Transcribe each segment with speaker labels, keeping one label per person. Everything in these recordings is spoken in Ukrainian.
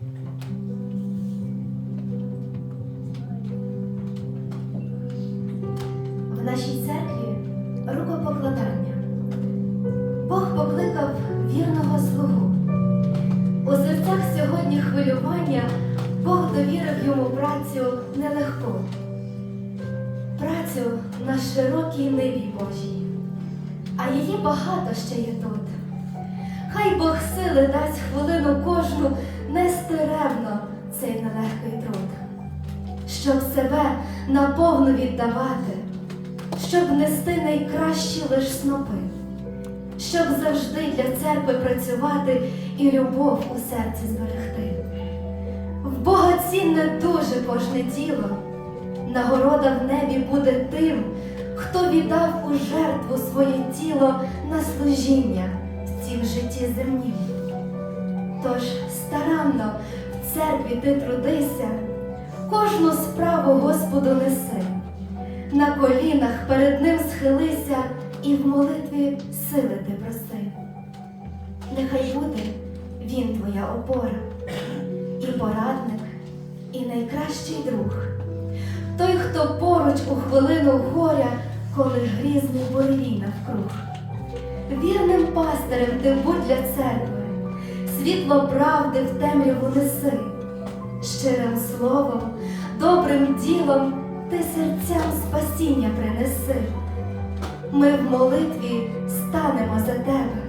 Speaker 1: В нашій церкві рукопокладання. Бог покликав вірного слугу. У серцях сьогодні хвилювання Бог довірив йому працю нелегку. Працю на широкій ниві Божій, а її багато ще є тут. Хай Бог сили дасть хвилину кожну себе наповну віддавати, щоб нести найкращі лиш снопи, щоб завжди для церкви працювати і любов у серці зберегти. В Бога цінне дуже кожне діло, нагорода в небі буде тим, хто віддав у жертву своє тіло на служіння в цім житті земнім. Тож старанно в церкві ти трудися, кожну справу Господу неси, на колінах перед ним схилися і в молитві сили ти проси. Нехай буде він твоя опора, і порадник, і найкращий друг. Той, хто поруч у хвилину горя, коли грізний буревій навкруг. Вірним пастирем ти будь для церкви, світло правди в темряву неси, щирим словом, добрим ділом ти серцям спасіння принеси. Ми в молитві станемо за тебе,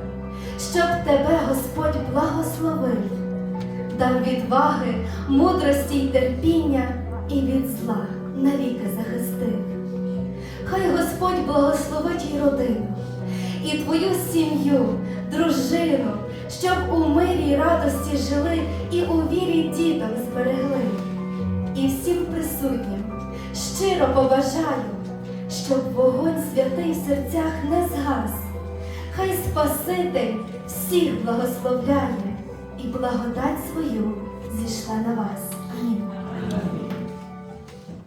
Speaker 1: щоб тебе Господь благословив, дав відваги, мудрості й терпіння і від зла навіки захистив. Хай Господь благословить й родину, і твою сім'ю, дружину, щоб у мирі радості жили і у вірі діток зберегли. Присутнім щиро побажаю, щоб вогонь святий в серцях не згас. Хай Спаситель всіх благословляє і благодать свою зійшла на вас.